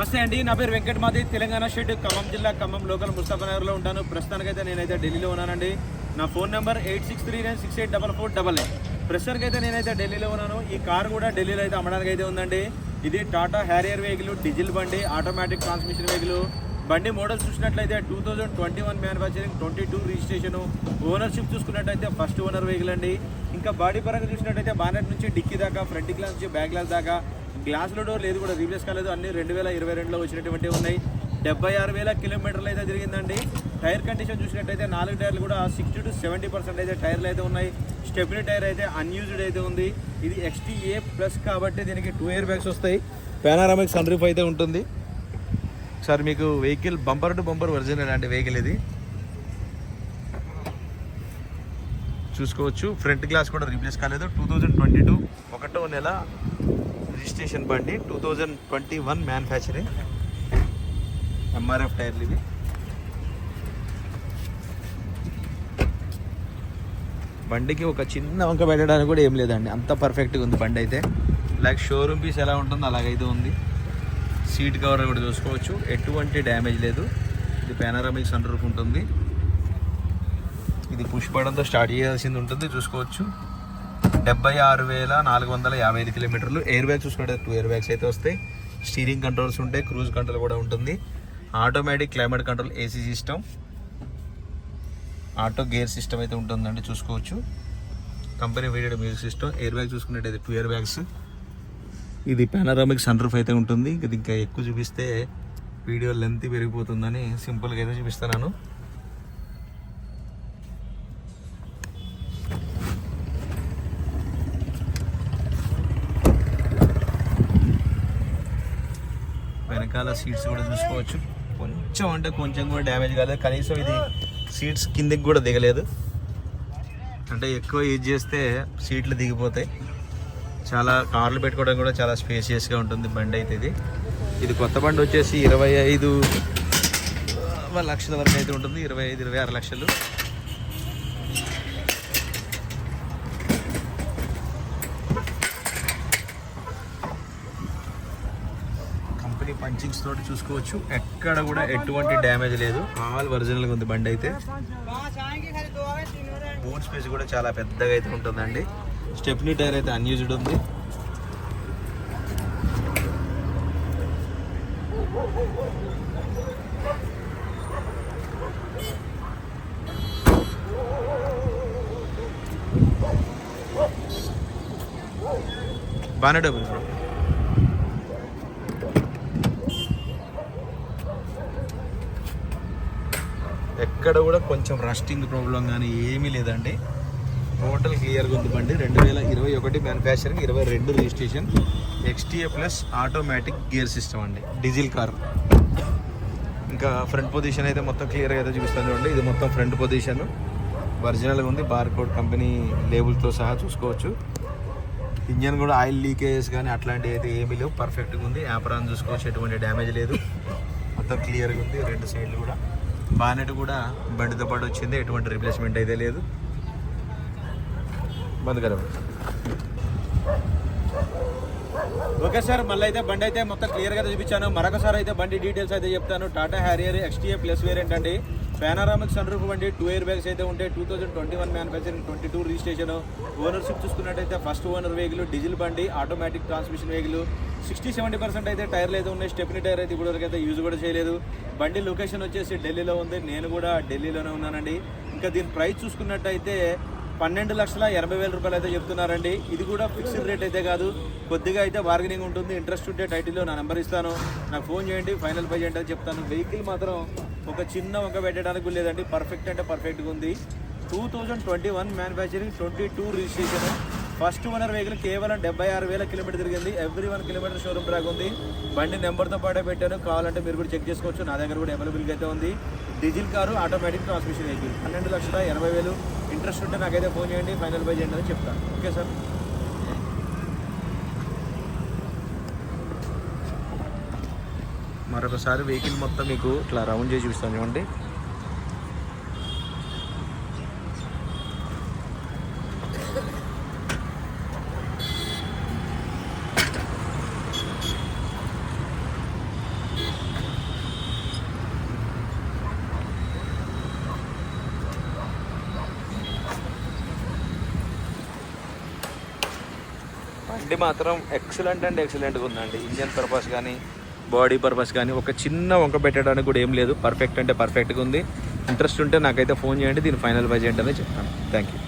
నమస్తే అండి. నా పేరు వెంకటమాది తెలంగాణ స్టేట్ ఖమ్మం జిల్లా ఖమ్మం లోకల్ ముస్తాఫనగర్లో ఉంటాను. ప్రస్తుతానికైతే నేనైతే ఢిల్లీలో ఉన్నానండి. నా phone number eight six three nine six eight double four double eight. ప్రస్తుతానికి అయితే నేనైతే ఢిల్లీలో ఉన్నాను. ఈ కార్ కూడా ఢిల్లీలో అయితే అమ్మడానికి అయితే ఉందండి. ఇది టాటా హ్యారియర్ వెహికల్ డీజిల్ బండి ఆటోమేటిక్ ట్రాన్స్మిషన్ వెహికల్. బండి మోడల్ చూసినట్లయితే two thousand twenty one manufacturing twenty two registration ownership చూసుకున్నట్టయితే ఫస్ట్ ఓనర్ వెహికల్ అండి. ఇంకా బాడీ పరంగా చూసినట్టయితే బానెట్ నుంచి డిక్కీ దాకా ఫ్రంట్ గ్లాస్ నుంచి బ్యాక్ గ్లాస్ దాకా గ్లాసుల డోర్ లేదు కూడా రీప్లేస్ కాలేదు. అన్ని రెండు వేల ఇరవై రెండులో వచ్చినటువంటి ఉన్నాయి. డెబ్బై ఆరు వేల కిలోమీటర్లు అయితే తిరిగిందండి. టైర్ కండిషన్ చూసినట్టయితే నాలుగు టైర్లు కూడా సిక్స్టీ టు సెవెంటీ పర్సెంట్ అయితే టైర్లు అయితే ఉన్నాయి. స్టెప్నీ టైర్ అయితే అన్యూజ్డ్ అయితే ఉంది. ఇది ఎక్స్టీఏ ప్లస్ కాబట్టి దీనికి టూ ఇయర్ బ్యాగ్స్ వస్తాయి. పానారామిక్ సన్ రూఫ్ అయితే ఉంటుంది. సార్ మీకు vehicle bumper to bumper version అండి వెహికల్ ఇది. చూసుకోవచ్చు. ఫ్రంట్ గ్లాస్ కూడా రీప్లేస్ కాలేదు. టూ థౌజండ్ ట్వంటీ టూ ఒకటో నెల రిజిస్ట్రేషన్ బండి two thousand twenty one manufacturing. MRF టైర్లు ఇవి. బండికి ఒక చిన్న వంక పెట్టడానికి కూడా ఏం లేదండి. అంత పర్ఫెక్ట్గా ఉంది బండి అయితే. లైక్ షోరూమ్ పీస్ ఎలా ఉంటుందో అలాగైతే ఉంది. సీట్ కవర్ కూడా చూసుకోవచ్చు. ఎటువంటి డ్యామేజ్ లేదు. ఇది పానారామిక్ సన్ రూఫ్ ఉంటుంది. ఇది పుష్ స్టార్ట్ చేయాల్సింది ఉంటుంది. చూసుకోవచ్చు. డెబ్బై ఆరు వేల నాలుగు వందల యాభై ఐదు కిలోమీటర్లు. ఎయిర్ బ్యాగ్స్ చూసుకుంటే టూ ఎయిర్ బ్యాగ్స్ అయితే వస్తాయి. స్టీరింగ్ కంట్రోల్స్ ఉంటాయి క్రూజ్ కంట్రోల్ కూడా ఉంటుంది. Automatic climate control AC system auto gear system అయితే ఉంటుందండి చూసుకోవచ్చు. Company video music system air bag చూసుకున్నట్టయితే టూ ఇయర్ బ్యాగ్స్ ఇది పానారామిక్ సన్ రూఫ్ అయితే ఉంటుంది. ఇది ఇంకా ఎక్కువ చూపిస్తే వీడియో లెంత్ పెరిగిపోతుందని సింపుల్గా అయితే చూపిస్తున్నాను. వెనకాల సీట్స్ కూడా చూసుకోవచ్చు. కొంచెం అంటే కొంచెం కూడా డ్యామేజ్ కాలేదు. కనీసం ఇది సీట్స్ కిందకి కూడా దిగలేదు. అంటే ఎక్కువ యూజ్ చేస్తే సీట్లు దిగిపోతాయి. చాలా కార్లు పెట్టుకోవడం కూడా చాలా స్పేసియస్గా ఉంటుంది బండి అయితే ఇది. ఇది కొత్త బండి వచ్చేసి ఇరవై ఐదు లక్షల వరకు అయితే ఉంటుంది. ఇరవై ఐదు ఇరవై ఆరు లక్షలు కంపెనీ పంచింగ్స్ తోటి చూసుకోవచ్చు. ఎక్కడ కూడా ఎటువంటి డ్యామేజ్ లేదు. ఆల్ ఒరిజినల్గా ఉంది బండి అయితే. బూట్ స్పేస్ కూడా చాలా పెద్దగా అయితే ఉంటుందండి. స్టెప్నీ టైర్ అయితే అన్యూజ్డ్ ఉంది. బాగానే డబ్బులు ఎక్కడ కూడా కొంచెం రస్టింగ్ ప్రాబ్లం కానీ ఏమీ లేదండి. టోటల్ క్లియర్గా ఉంది బండి. రెండు వేల ఇరవై ఒకటి మ్యానుఫ్యాక్చరింగ్ ఇరవై రెండు registration XTA plus automatic gear system అండి. డీజిల్ కార్ ఇంకా ఫ్రంట్ పొజిషన్ అయితే మొత్తం క్లియర్గా అయితే చూపిస్తాను చూడండి. ఇది మొత్తం ఫ్రంట్ పొజిషన్ ఒరిజినల్గా ఉంది. బార్ కోడ్ కంపెనీ లేబుల్తో సహా చూసుకోవచ్చు. ఇంజన్ కూడా ఆయిల్ లీకేజెస్ కానీ అట్లాంటివి అయితే ఏమీ లేవు. పర్ఫెక్ట్గా ఉంది. యాపరాన్ చూసుకోవచ్చు. ఎటువంటి డ్యామేజ్ లేదు. మొత్తం క్లియర్గా ఉంది. రెండు సైడ్లు కూడా. బానెట్ కూడా బండితో పాటు వచ్చింది. ఎటువంటి రిప్లేస్మెంట్ అయితే లేదు. బంద్ కదా ఓకే సార్ మళ్ళీ అయితే బండి అయితే మొత్తం క్లియర్గా చూపించాను. మరొకసారి అయితే బండి డీటెయిల్స్ అయితే చెప్తాను. Tata Harrier XTA plus variant అండి. Panoramic sunroof two air bags అయితే ఉంటాయి two thousand twenty one manufacturing twenty two registration ownership చూసుకున్నట్టయితే ఫస్ట్ ఓనర్ వెహికల్ డీజిల్ బండి automatic transmission vehicle sixty seventy percent అయితే టైర్లు అయితే ఉన్నాయి. స్టెప్ని టైర్ అయితే ఇప్పటివరకు అయితే యూజ్ కూడా చేయలేదు. బండి లొకేషన్ వచ్చేసి ఢిల్లీలో ఉంది. నేను కూడా ఢిల్లీలోనే ఉన్నానండి. ఇంకా దీని ప్రైస్ చూసుకున్నట్టయితే పన్నెండు లక్షల ఎనభై వేల రూపాయలు అయితే చెప్తున్నారండి. ఇది కూడా ఫిక్స్డ్ రేట్ అయితే కాదు. కొద్దిగా అయితే బార్గెనింగ్ ఉంటుంది. ఇంట్రెస్ట్ ఉంటే టైటిల్లో నా నెంబర్ ఇస్తాను. నాకు ఫోన్ చేయండి ఫైనల్ పే చేయండి అని చెప్తాను. వెహికల్ మాత్రం ఒక చిన్న వంక పెట్టడానికి లేదండి. పర్ఫెక్ట్ అంటే పర్ఫెక్ట్గా ఉంది. Two thousand twenty one manufacturing twenty two registration first owner vehicle కేవలం డెబ్బై ఆరు వేల కిలోమీటర్ తిరిగింది. Every one kilometre showroom track ఉంది. బండి నెంబర్తో పాటే పెట్టాను కావాలంటే మీరు కూడా చెక్ చేసుకోవచ్చు. నా దగ్గర కూడా అవైలబుల్గా అయితే ఉంది. Diesel car automatic transmission vehicle పన్నెండు లక్షల ఎనభై వేలు. ఇంట్రెస్ట్ ఉంటే నాకైతే ఫోన్ చేయండి. ఫైనల్ బై చేయండి అని చెప్తాను. ఓకే సార్ మరొకసారి వెహికల్ మొత్తం మీకు ఇట్లా రౌండ్ చేసి చూపిస్తాను చూడండి. అంటే మాత్రం ఎక్సలెంట్ అండ్ ఎక్సలెంట్గా ఉందండి. ఇంజన్ పర్పస్ కానీ బాడీ పర్పస్ కానీ ఒక చిన్న వంక పెట్టడానికి కూడా ఏం లేదు. పర్ఫెక్ట్ అంటే పర్ఫెక్ట్గా ఉంది. ఇంట్రెస్ట్ ఉంటే నాకైతే ఫోన్ చేయండి దీని ఫైనల్ బై చేయండి అని చెప్తాను. Thank you